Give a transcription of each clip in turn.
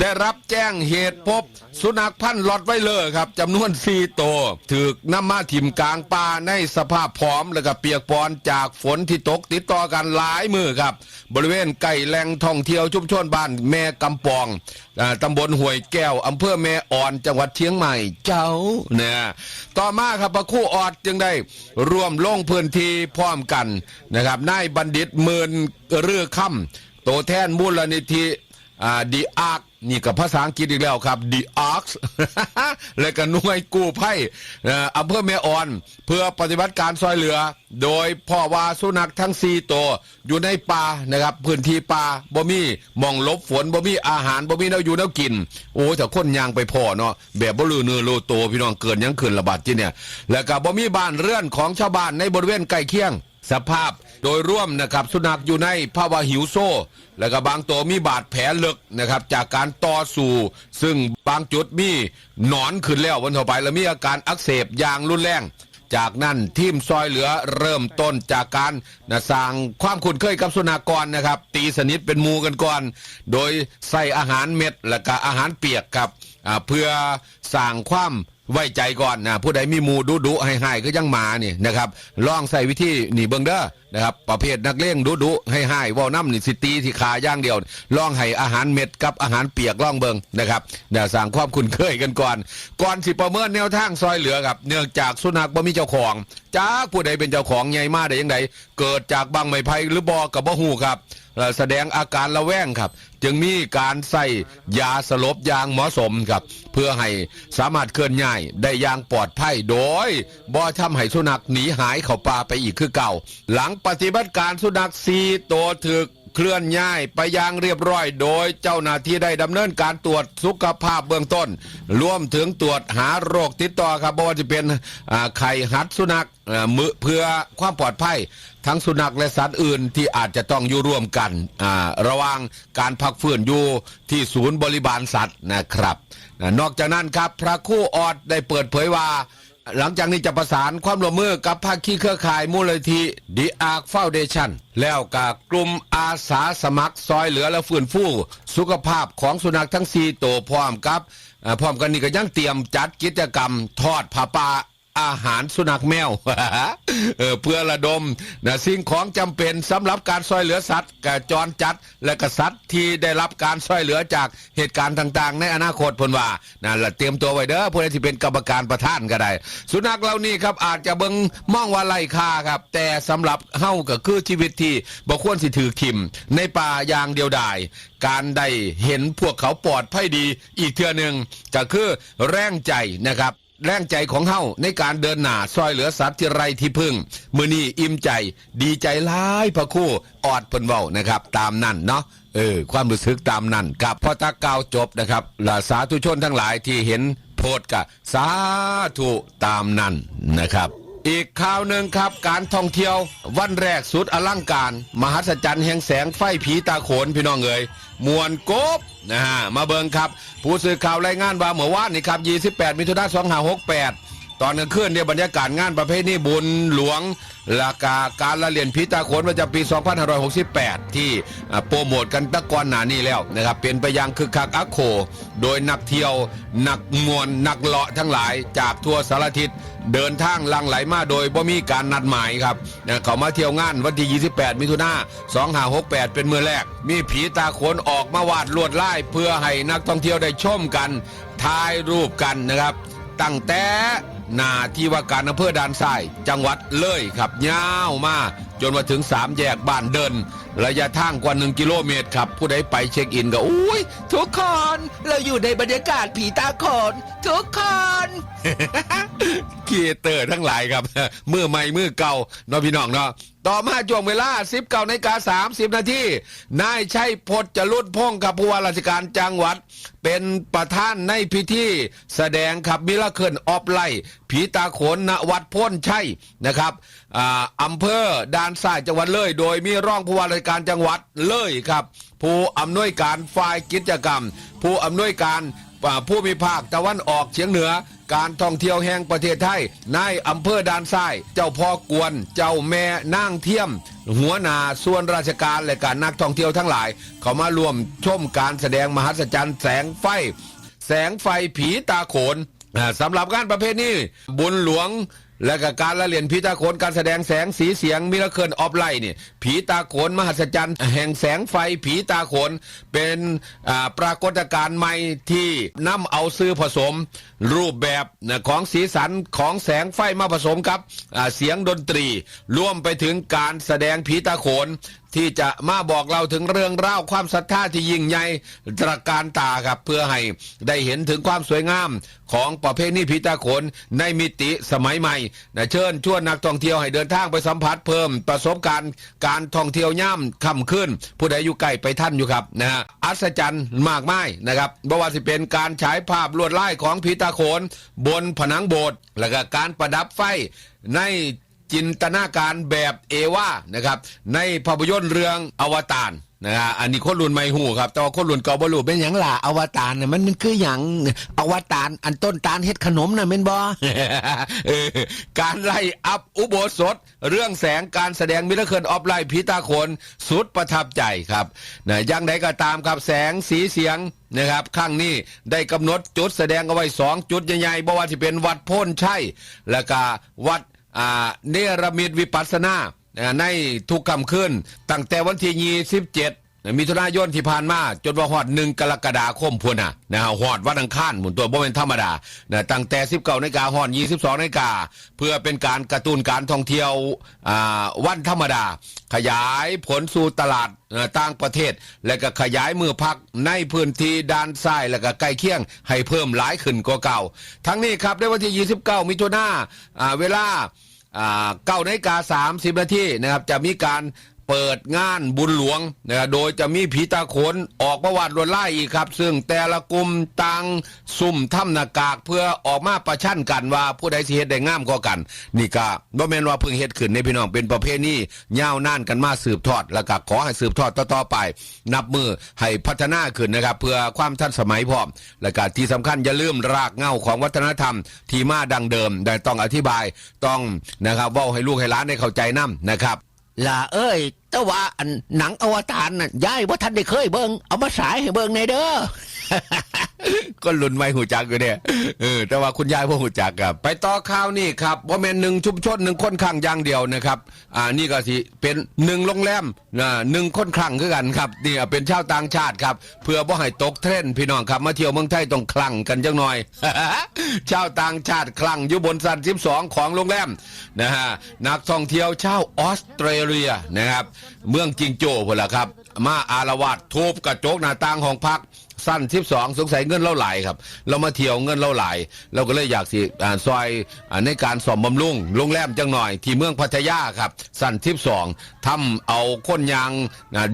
ได้รับแจ้งเหตุพบ สุนัขพันธุ์ลอดไว้เลยครับจำนวน4ตัวถูกนำมาถิ่มกลางป่าในสภาพผอม แล้วก็เปียกปอนจากฝนที่ตกติดต่อกันหลายมือครับ บริเวณใกล้แหล่งท่องเที่ยวชุมชนบ้านแม่กำปองอ่าตำบลห้วยแก้วอำเภอแม่อ่อนจังหวัดเชียงใหม่เจ้าเนี่ยต่อมาครับพระคู่ออดจึงได้ร่วมลงพื้นที่พร้อมกันนะครับนายบัณฑิตหมื่นเรือค่ำตัวแทนมูลนิธิ อ่าดีอาร์คนี่กับภาษาอังกฤษอีกแล้วครับดีอาร์คและก็หน่วยกู้ภัยอ่ออำเภอแม่อ่อน เพื่อปฏิบัติการซอยเหลือ โดยพ่อว่าสุนัขทั้ง 4 ตัว อยู่ในป่านะครับพื้นที่ป่าบ่มีมองลบฝนบ่มีอาหารบ่มีแนวอยู่แนวกิน โอ้แต่คนยางไปพ่อเนาะแบบบ่ลือเนื้อโลโตพี่น้องเกินยังขึ้นระบาดที่เนี่ย แล้วก็บ่มีบ้านเรือนของชาวบ้านในบริเวณใกล้เคียงสภาพ โดยร่วมนะครับสุนัขอยู่ในภาวะหิวโซ่ แล้วก็บางตัวมีบาดแผลลึกนะครับจากการต่อสู้ ซึ่งบางจุดมีหนอนขึ้นแล้ววันต่อไปแล้วมีอาการอักเสบอย่างรุนแรง จากนั้นทีมซอยเหลือเริ่มต้นจากการนะสร้างความคุ้นเคยกับสุนัขก่อนนะครับ ตีสนิทเป็นมูกันก่อน โดยใส่อาหารเม็ดและก็อาหารเปียกครับเพื่อสร้างความ ไว้ใจก่อนนะผู้ใดมีหมูดุดุให้ให้ก็ยังมานี่นะครับลองใส่วิธีนี่เบิงเด้อนะครับประเภทนักเลงดุดุให้ให้ว่าน้ำนี่สิตีที่ขาย่างเดียวลองให้อาหารเม็ดกับอาหารเปียกลองเบิงนะครับเดี๋ยวสร้างความคุ้นเคยกันก่อน ก่อนสิประเมินแนวทางซอยเหลือครับ เนื่องจากสุนัขบ่มีเจ้าของจากผู้ใดเป็นเจ้าของใหญ่มาได้ยังไงเกิดจากบางไม้ไผ่หรือบ่กับบ่หูครับ แสดงอาการระแวงครับ จึงมีการใส่ยาสลบอย่างเหมาะสมครับ เพื่อให้สามารถเคลื่อนย้ายได้อย่างปลอดภัยโดยบ่ทำให้สุนัขหนีหายเข้าป่าไปอีกคือเก่า หลังปฏิบัติการสุนัขสีตัวถึก เคลื่อนย้ายไปยางเรียบร้อย โดยเจ้าหน้าที่ได้ดำเนินการตรวจสุขภาพเบื้องต้น รวมถึงตรวจหาโรคติดต่อครับว่าจะเป็นไข้หัดสุนัขมือเพื่อความปลอดภัย ทั้งสุนัขและสัตว์อื่นที่อาจจะต้องอยู่ร่วมกันระว่างการพักฟื้นอยู่ที่ศูนย์บริบาลสัตว์นะครับ นอกจากนั้นครับพระคู่ออดได้เปิดเผยว่า หลังจากนี้จะประสานความร่วมมือกับภาคีเครือข่ายมูลนิธิดีอาร์ฟาวเดชันแล้วกับกลุ่มอาสาสมัครซอยเหลือและฟื้นฟูสุขภาพของสุนัขทั้ง4ตัวพร้อมกับพร้อมกันนี้ก็ยังเตรียมจัดกิจกรรมทอดผ้าป่า อาหารสุนัขแมวเออเพื่อระดมนะสิ่งของจำเป็นสำหรับการช่วยเหลือสัตว์กับจรจัดและกสัตว์ที่ได้รับการช่วยเหลือจากเหตุการณ์ต่างๆ ในอนาคตพนว่านั่นแหละเตรียมตัวไว้เด้อผู้ใดที่เป็นกรรมการประธานก็ได้ สุนัขเหล่านี้ครับอาจจะเบิงมองว่าไร้ค่าครับ แต่สำหรับเฮาก็คือชีวิตที่บ่ควรสิถือทิม ในป่าอย่างเดียวดายการได้เห็นพวกเขาปลอดภัยดีอีกเทื่อหนึ่งก็คือแรงใจนะครับ แรงใจของเฮาในการเดินหน้าซอยเหลือสัตว์ที่ไรที่พึ่ง มือนี้อิ่มใจ ดีใจร้ายพระคู่ออดเพิ่นเว้านะครับ ตามนั่นเนาะเออความรู้สึกตามนั่นครับพอตากล่าวจบนะครับลาสาธุชนทั้งหลายที่เห็นโพดกะสาธุตามนั่นนะครับ อีกข่าวหนึ่งครับการท่องเที่ยว วันแรกสุดอลังการ มหัศจรรย์แห่งแสงไฟผีตาโขนพี่น้องเอ๋ยมวนกบนะฮะมาเบิงครับ ผู้สื่อข่าวรายงานว่าเมื่อวานนี้ครับ 28 มิถุนายน2568 ตอนกลางคืนเนี่ยบรรยากาศงานประเพณีบุญหลวงลากาการละเลียนพิตาโขนประจำปี 2568 ที่โปรโมทกันตะกอนหนานี้แล้วนะครับเป็นไปอยังคึกคักอักโค โดยนักเที่ยวนักมวลนักเลาะทั้งหลายจากทั่วสารทิศเดินทางลังไหลมาโดยบ่มีการนัดหมายครับนะเขามาเที่ยวงานวันที่ 28 มิถุนา2568 เป็นเมื่อแรก มีผีตาโขนออกมาวาดลวดลาย เพื่อให้นักท่องเที่ยวได้ชมกันถ่ายรูปกันนะครับ ตั้งแต่ นาที่ว่าการอำเภอด่านทราย จังหวัดเลยครับยาวมาจนมาถึงสามแยกบ้านเดินระยะทางกว่าหนึ่งกิโลเมตรครับ ผู้ใดไปเช็คอินก็อุ้ยทุกคน เราอยู่ในบรรยากาศผีตาโขนทุกคนคีเตอร์ทั้งหลายครับมือใหม่มือเก่าเนาะพี่น้องเนาะต่อมาช่วงเวลา10เก้านาฬิกา30นาทีนายชัยพจน์จรุดพงศ์กับผู้ว่าราชการจังหวัด เป็นประธานในพิธี แสดงขับมิลเคิลออฟไลผีตาโขนณวัดพ้นชัยนะครับอ่าอำเภอด่านซ้ายจังหวัดเลย โดยมีร่องผู้ว่าราชการจังหวัดเลยครับ ผู้อำนวยการฝ่ายกิจกรรม ผู้อำนวยการผู้มีภาคตะวันออกเฉียงเหนือ การท่องเที่ยวแห่งประเทศไทยในอำเภอด่านซ้าย เจ้าพ่อกวน เจ้าแม่นางเทียม หัวหน้าส่วนราชการและการนักท่องเที่ยวทั้งหลาย เขามารวมชมการแสดงมหัศจรรย์แสงไฟ แสงไฟผีตาโขนสำหรับงานประเภทนี้บุญหลวง และก็การละเลียนผีตาโขนการแสดงแสงสีเสียงมิราเคิลออฟไลน์เนี่ยผีตาโขนมหัศจรรย์ แห่งแสงไฟผีตาโขนเป็นปรากฏการณ์ใหม่ที่นำเอาซื้อผสม รูปแบบของสีสันของแสงไฟมาผสมกับเสียงดนตรี ร่วมไปถึงการแสดงผีตาโขน ที่จะมาบอกเราถึงเรื่องเล่าวความศรัทธาที่ยิ่งใหญ่ตระการตาครับเพื่อให้ได้เห็นถึงความสวยงามของประเพณีพิตาโขนในมิติสมัยใหม่นะเชิญชวนนักท่องเที่ยวให้เดินทางไปสัมผัสเพิ่มประสบการณ์การท่องเที่ยวย่ำค่ำขึ้น ผู้ใดอยู่ใกล้ไปท่านอยู่ครับนะฮะอัศจรรย์มากมายนะครับไม่ว่าจะเป็นการฉายภาพลวดลายของพิตาโขนบนผนังโบสถ์แล้วก็การประดับไฟใน จินตนาการแบบเอว่านะครับในภาพยนตร์เรื่องอวตารนะฮะอันนี้คนรุ่นใหม่หูครับแต่ว่าคนรุ่นเก่าบ่รู้เป็นหยังล่ะอวตารน่ะมันมันคือหยังอวตารอันต้นตาลเฮ็ดขนมน่ะแม่นบ่เออการไล่อัพอุโบสถ เรื่องแสงการแสดงมิราเคิลออฟไลท์พิตาโคนสุดประทับใจครับนะอยังใดก็ตามครับแสงสีเสียงนะครับข้างนี้ได้กำหนดจุดแสดงเอาไว้สองจุดใหญ่ๆบ่ว่าที่เป็นวัดโพ้นชัยแล้วก็วัด เนรมิตวิปัสสนาในทุกคำขึ้นตั้งแต่วันที่27 มิถุนายนที่ผ่านมา จนว่าฮอดหนึ่งกรกฎาคมพุ่นน่ะนะฮะฮอดวันอังคารหมุนตัวบ่เป็นธรรมดานะตั้งแต่19นาฬิกาฮอด22นาฬิกาเพื่อเป็นการกระตุ้นการท่องเที่ยวอ่าวันธรรมดา ขยายผลสู่ตลาดต่างประเทศ และก็ขยายมือพักในพื้นที่ด้านซ้ายและก็ใกล้เคียง ให้เพิ่มหลายขึ้นกว่าเก่า ทั้งนี้ครับในวันที่ 29 มิถุนาอ่าเวลาอ่าเก้านาฬิกาสามสิบนาทีนะครับจะมีการ เปิดงานบุญหลวงนะครับโดยจะมีผีตาโขนออกประวัติลวดไล่อีกครับ ซึ่งแต่ละกลุ่มต่างซุ่มถ้ำหนากากเพื่อออกมาประชันกันว่าผู้ใดสิเฮ็ดได้งามกว่ากัน นี่ก็บ่แม่นว่าเพิ่งเฮ็ดขึ้นในพี่น้องเป็นประเพณียาวนานกันมาสืบทอด แล้วก็ขอให้สืบทอดต่อๆไป นับมือให้พัฒนาขึ้นนะครับ เพื่อความทันสมัยพร้อมและก็ที่สำคัญอย่าลืมรากเหง้าของวัฒนธรรม ที่มาดังเดิมแต่ต้องอธิบายต้องนะครับเว่าให้ลูกให้หลานได้เข้าใจนํนะครับล่ะเอ้ย แต่ว่าอันหนังอวตารน่ะยายว่าท่านได้เคยเบิงเอามาสายให้เบิงในเด้อ ก็ลุนไม่หูจักอยู่เนี่ยเออแต่ว่าคุณยายพ่หูจักครับไปต่อข่าวนี่ครับว่าแม่นหนึ่งชุมชนหนึ่งคนข้างอย่างเดียวนะครับ อ่านี่ก็สิเป็นหนึ่งโรงแรมอ่าหนึ่งคนคลั่งคือกันครับนี่เป็นชาวต่างชาติครับ เพื่อบ่ให้ตกเทรนพี่น้องครับมาเที่ยวเมืองไทยต้องคลั่งกันจังหน่อยชาวต่างชาติคลั่งอยู่บนสัน12ของโรงแรมนะฮะนักท่องเที่ยวชาวออสเตรเลียนะครับ เมืองจิงโจ้พุ่นล่ะครับ มาอารวาสทุบกระจกหน้าต่างห้องพัก สั้นทิปสองสงสัยเงินเล่าไหลายครับ เรามาเที่ยวเงินเล่าไหลาย เราก็เลยอยากสิอ่าซอยอในการสอมบำรุงโรงแรมจังหน่อย ที่เมืองพัทยาครับ สั้นทิปสองทำเอาคนยาง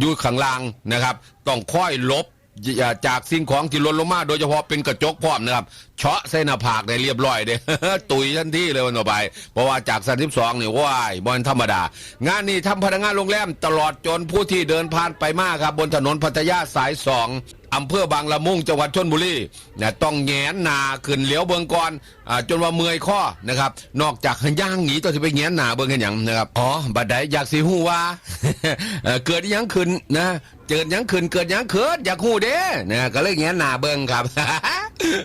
ยู่ข้างลางนะครับ ต้องค่อยลบจากสิ่งของที่ล่นลงมา โดยเฉพาะเป็นกระจกพร้อมนะครับเฉาะใส่หน้าผากได้เรียบร้อยเด้ตุยทันทีเลยวันต่อไป เพราะว่าจากสันทิบสองเนี่ยว้ายบอลธรรมดา งานนี้ทำพนักงานโรงแรมตลอดจนผู้ที่เดินผ่านไปมาครับ บนถนนพัทยาสายสอง อำเภอบางละมุงจังหวัดชนบุรีนะต้องแงนนาขึ้นเหลียวเบิงก่อนอาจนว่าเมื่อยข้อนะครับ นอกจากย่างหนีตัวที่ไปแงนนาเบิงกันอย่างนะครับอ๋อบัดใดอยากสิหูว่า เอ่อเกิดอิหยังขึ้นนะเกิดหยังขึ้นเกิดหยังเกิดอยากหูเด้นะก็เลยแงนนาเบิงครับ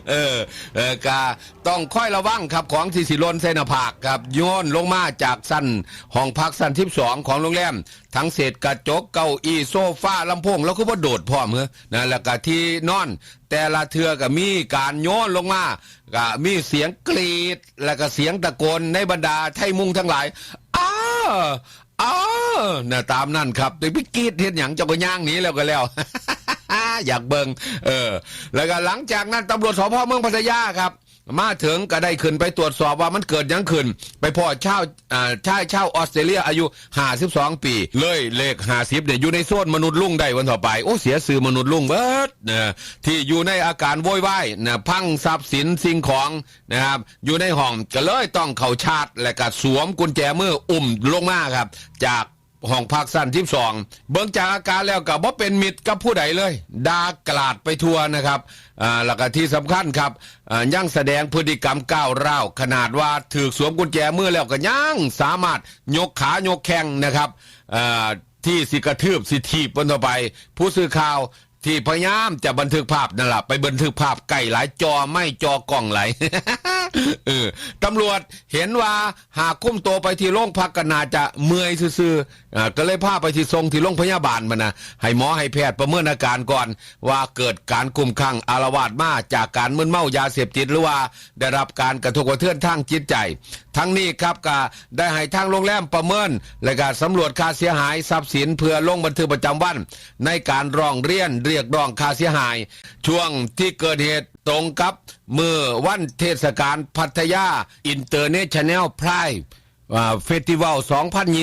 เออเออกาต้องค่อยระวังครับของที่สิลนเส้นหน้าผากครับโยนลงมาจากสั้นห้องพักสั้นทิพสองของโรงแรม ทั้งเศษกระจกเก้าอี้โซฟาลำโพงแล้วก็ว่าโดดพร้อมเหรอนะแล้วก็ที่นอน แต่ละเทือก็มีการโยนลงมาก็มีเสียงกรีด แล้วก็เสียงตะโกนในบรรดาไทยมุงทั้งหลายอ้าอ้านะตามนั่นครับแต่พี่กรีดเห็นอย่างเจ้าก็ย่างนี้แล้วก็แล้ว อยากเบิงเออ แล้วก็หลังจากนั้นตำรวจสพเมืองพัทยาครับ มาถึงก็ได้ขึ้นไปตรวจสอบว่ามันเกิดยังขึ้น ไปพ่อชาอ่าชายชาออสเตรเลียอายุ52ปี เลยเลข50เนี่ยอยู่ในโซนมนุษย์ลุงได้วันต่อไป โอ้เสียสื่อมนุษย์ลุงเบิดนะที่อยู่ในอาการโวยวายนะพังทรัพย์สินสิ่งของนะครับ อยู่ในห้องก็เลยต้องเข้าชาร์จและก็สวมกุญแจมืออุ้มลงมาครับ จาก ห้องพักสั้นที่สองเบิ้งจากอาการแล้วกับ่เป็นมิตรกับผู้ใดเลยดากลาดไปทัวนะครับอ่าแล้วก็ที่สำคัญครับอ่ายังแสดงพฤติกรรมก้าวร้าวขนาดว่าถือสวมกุญแจมือแล้วก็ยังสามารถยกขายกแข้งนะครับอ่าที่สิกระทืบสิทีบบนต่อไป ผู้สื่อข่าว ที่พยายามจะบันทึกภาพนั่นแหละไปบันทึกภาพไก่หลายจอไม่จอกล่องไหลเออตำรวจเห็นว่าหากคุ้มตัวไปที่โรงพักก็น่าจะเมื่อยซื่อๆอ่าก็เลยพาไปที่ทรงที่โรงพยาบาลมานะให้หมอให้แพทย์ประเมินอาการก่อน ว่าเกิดการคุมข้างอารวาสมาจากการมึนเมายาเสพติดหรือว่า ได้รับการกระทบกระเทือนทางจิตใจ ทั้งนี้ครับก็ได้ให้ทางโรงแรมประเมิน และก็สำรวจค่าเสียหายทรัพย์สินเพื่อลงบันทึกประจำวัน ในการร้องเรียนเรียกร้องค่าเสียหาย ช่วงที่เกิดเหตุตรงกับเมื่อวันเทศกาลพัทยาอินเตอร์เนชั่นแนลไพร์เฟสติวัล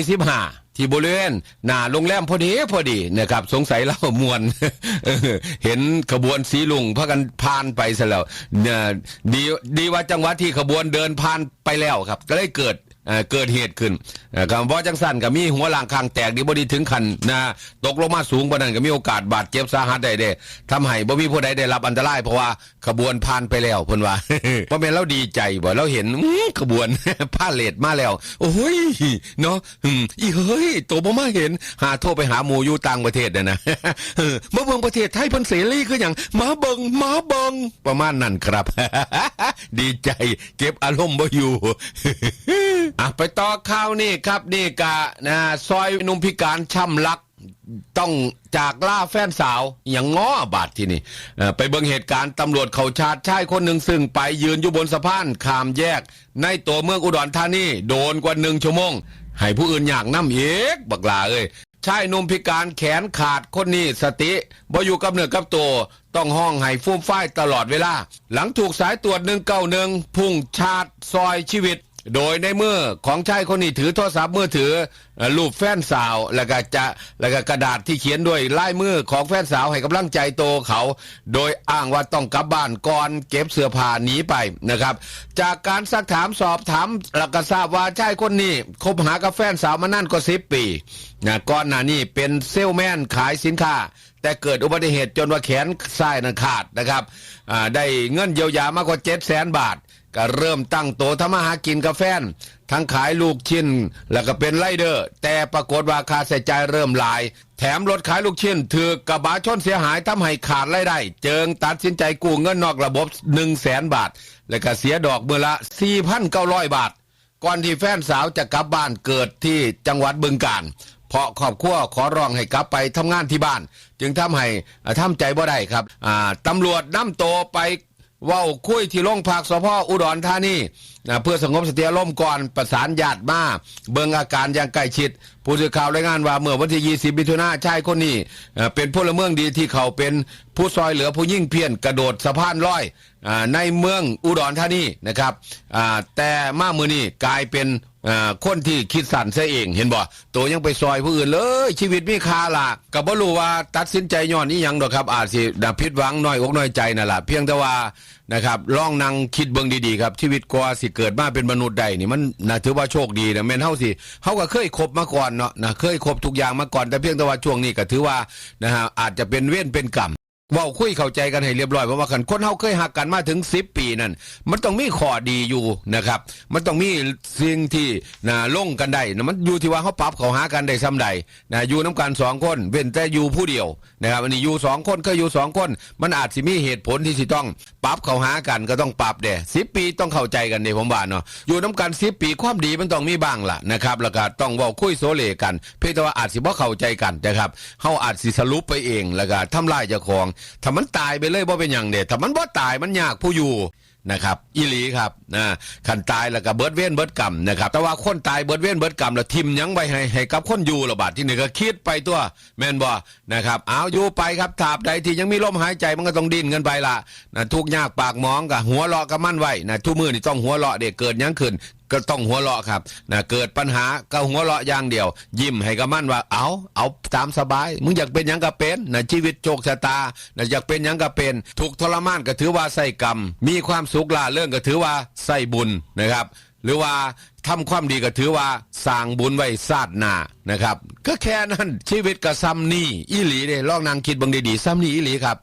2025ที่บริเวณหน้าโรงแรมพอดีพอดีนะครับสงสัยเรามวนเห็นขบวนสีลุงพากันผ่านไปซะแล้วเนี่ยดีดีว่าจังหวะที่ขบวนเดินผ่านไปแล้วครับ ก็เลยเกิด เกิดเหตุขึ้นคำว่าจังสันก็มีหัวหลังคางแตกดีบดีถึงขันนะตกลงมาสูงกว่านั้นก็มีโอกาสบาดเจ็บสาหัสได้เด้ทำให้บ่มีผู้ใดได้รับอันตรายเพราะว่าขบวนผ่านไปแล้วเพิ่นว่าเพราะแม่นเราดีใจบ่เราเห็นขบวนผ้าเลดมาแล้ว โอ้ยเนาะอีเฮ้ยโตบ่มาเห็น หาโทรไปหาหมูอยู่ต่างประเทศน่ะนะมาเบิงประเทศไทยเพิ่นเสรีคือหยังมาเบิงมาเบิงประมาณนั้นครับ ดีใจเก็บอารมณ์บ่อยู่อะไปต่อข่าวนี่ครับนี่กะนะซอยนุ่มพิการช่ำลักต้องจากล่าแฟนสาวอย่างง้อบาดที่นี่ไปเบิ่งเหตุการณ์ตำรวจเขาชาร์จชายคนหนึ่งซึ่งไปยืนอยู่บนสะพานขามแยก ในตัวเมืองอุดรธานีโดนกว่าหนึ่งชั่วโมง ให้ผู้อื่นอยากน้ำเอกบักลาเอ้ยชายนุ่มพิการแขนขาดคนนี้สติบ่อยู่กับเนื้อกับตัวต้องห้องให้ฟูมฝ้ายตลอดเวลา หลังถูกสายตรวจหนึ่งเก้าหนึ่งพุ่งชาร์จซอยชีวิต โดยในมือของชายคนนี้ถือโทรศัพท์มือถือรูปแฟนสาว แล้วก็จะแล้วก็กระดาษที่เขียนด้วยลายมือของแฟนสาวให้กำลังใจโตเขา โดยอ้างว่าต้องกลับบ้านก่อนเก็บเสื้อผ้าหนีไปนะครับ จากการซักถามสอบถามแล้วก็ทราบว่าชายคนนี้คบหากับแฟนสาวมานั่นก็สิบปีนะก่อนหน้านี้เป็นเซลแมนขายสินค้าแต่เกิดอุบัติเหตุจนว่าแขนซ้ายนั้นขาดนะครับได้เงินเยียวยามากกว่าเจ็ดแสนบาท ก็เริ่มตั้งโตทำมาหากินกับแฟน ทั้งขายลูกชิ้น แล้วก็เป็นไรเดอร์ แต่ปรากฏว่าค่าใช้จ่ายเริ่มหลาย แถมรถขายลูกชิ้นถือกระบะชนเสียหายทำให้ขาดรายได้ เจิงตัดสินใจกู้เงินนอกระบบ1 0 0 0 0แสนบาท แล้วก็เสียดอกเมื่อละ 4,900 บาท ก่อนที่แฟนสาวจะกลับบ้านเกิดที่จังหวัดบึงกาฬเพราะครอบครัวขอร้องให้กลับไปทำงานที่บ้าน จึงทำให้อ่าทำใจบ่ได้ครับอ่าตำรวจนำโตไป เว้าคุยที่โรงพักสพอุดรธานี นะเพื่อสงบสติอารมณ์ก่อนประสานญาติมาเบิ่งอาการอย่างใกล้ชิด ผู้สื่อข่าวรายงานว่าเมื่อวันที่ 20 มิถุนายนชายคนนี้เป็นพลเมืองดีที่เขาเป็นผู้ซอยเหลือผู้ยิ่งเพียรกระโดดสะพานลอยอในเมืองอุดรธานีนะครับแต่มามือนี้กลายเป็นคนที่คิดสั่นซะเองเห็นบ่ตัวยังไปซอยผู้อื่นเลย ชีวิตมีค่าล่ะก็บ่รู้ว่าตัดสินใจย้อนนี้ยังดอกครับ อาจสิดาผิดหวังน้อยอกน้อยใจนั่นล่ะเพียงแต่ว่า นะครับลองนั่งคิดเบิ่งดีๆครับ ชีวิตกว่าสิเกิดมาเป็นมนุษย์ใดนี่มันน่าถือว่าโชคดีนะแม่นเฮาสิเฮาก็เคยคบมาก่อนเนาะนะเคยคบทุกอย่างมาก่อนแต่เพียงแต่ว่าช่วงนี้ก็ถือว่านะฮะอาจจะเป็นเว้นเป็นกรรม เว่าคุยเข้าใจกันให้เรียบร้อยเพราะว่าคันคนเฮาเคยหักกันมาถึง10ปีนั่นมันต้องมีข้อดีอยู่นะครับ มันต้องมีสิ่งที่นะลงกันได้นะมันอยู่ที่ว่าเขาปรับเขาหากันได้ซ้ำใดนะอยู่น้ำกันสองคนเว้นแต่อยู่ผู้เดียวนะครับอันนี้อยู่สองคนก็อยู่สองคน มันอาจสิมีเหตุผลที่สิต้องปรับเขาหากันก็ต้องปรับเด้สิบปีต้องเข้าใจกันเด้ผมว่าเนาะอยู่น้ำกันสิบปีความดีมันต้องมีบ้างล่ะนะครับแล้วก็ต้องเว้าคุยโซเลกัน เพียงแต่ว่าอาจสิบ่เข้าใจกันนะครับเฮาอาจสิสรุปไปเองแล้วก็ทำลายเจ้าของถ้ามันตายไปเลยบ่เป็นอย่างเด็ดถ้ามันบ่ตายมันยากผู้อยู่นะครับอีหลีครับนะขันตายแล้วก็เบิดเว้นเบิดกรรมนะครับแต่ว่าคนตายเบิดเว้นเบิดกรรมแล้วทิมยังไว้ให้ให้กับคนอยู่ระบาดที่นี่ก็คิดไปตัวแม่นบ่นะครับเอาอยู่ไปครับถาบใดที่ยังมีลมหายใจมันก็ต้องดิ้นกันไปละนะทุกยากปากมองกับหัวเราะกับมั่นไว้นะทุกมือนี่ต้องหัวเราะเด็กเกิดยังขึ้น ก็ต้องหัวเราะครับนะเกิดปัญหาก็หัวเราะอย่างเดียว ยิ้มให้กับมันว่าเอาเอาตามสบาย มึงอยากเป็นยังก็เป็นนะชีวิตโชคชะตานะอยากเป็นยังก็เป็นถูกทรมานก็ถือว่าใส่กรรม มีความสุขล่าเรื่องก็ถือว่าใส่บุญนะครับ หรือว่าทำความดีก็ถือว่าสร้างบุญไว้ซาดนานะครับ ก็แค่นั้นชีวิตก็ซ้ำนี่อีหลีเด้ลองนางคิดบังดีๆซ้ำนี่อีหลีครับ